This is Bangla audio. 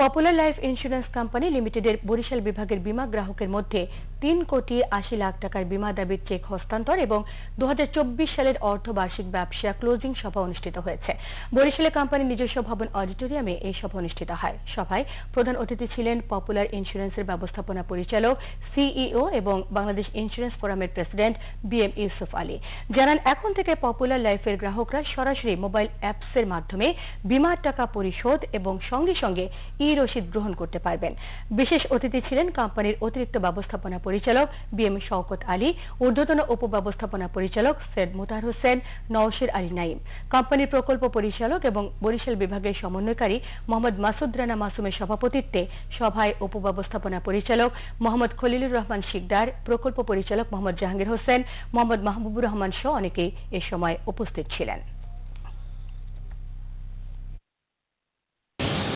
পপুলার লাইফ ইন্স্যুরেন্স কোম্পানি লিমিটেডের বরিশাল বিভাগের বিমা গ্রাহকের মধ্যে তিন কোটি আশি লাখ টাকার বিমা দাবির চেক হস্তান্তর এবং দু হাজার চব্বিশ সালের অর্ধবার্ষিক ব্যবসা ক্লোজিং সভা অনুষ্ঠিত হয়েছে। বরিশালে কোম্পানির নিজস্ব ভবন অডিটোরিয়ামে এই সভা অনুষ্ঠিত হয়। সভায় প্রধান অতিথি ছিলেন পপুলার ইন্স্যুরেন্সের ব্যবস্থাপনা পরিচালক সিইও এবং বাংলাদেশ ইন্স্যুরেন্স ফোরামের president B M Yusuf Ali. জানান, এখন থেকে পপুলার লাইফের গ্রাহকরা সরাসরি মোবাইল অ্যাপসের মাধ্যমে বিমার টাকা পরিশোধ এবং সঙ্গে সঙ্গে ই রসিদ গ্রহণ করতে পারবেন। বিশেষ অতিথি ছিলেন কোম্পানির অতিরিক্ত ব্যবস্থাপনা পরিচালক বি এম শওকত আলী, ঊর্ধ্বতন উপব্যবস্থাপনা পরিচালক সৈয়দ মোতার হোসেন, নওশের আলী নাইম কোম্পানির প্রকল্প পরিচালক এবং বরিশাল বিভাগের সমন্বয়কারী মোহাম্মদ মাসুদ রানা মাসুমের সভাপতিত্বে সভায় উপব্যবস্থাপনা পরিচালক মোহাম্মদ খলিলুর রহমান শিকদার, প্রকল্প পরিচালক মোহাম্মদ জাহাঙ্গীর হোসেন, মোহাম্মদ মাহবুবুর রহমান সহ অনেকেই এ সময় উপস্থিত ছিলেন।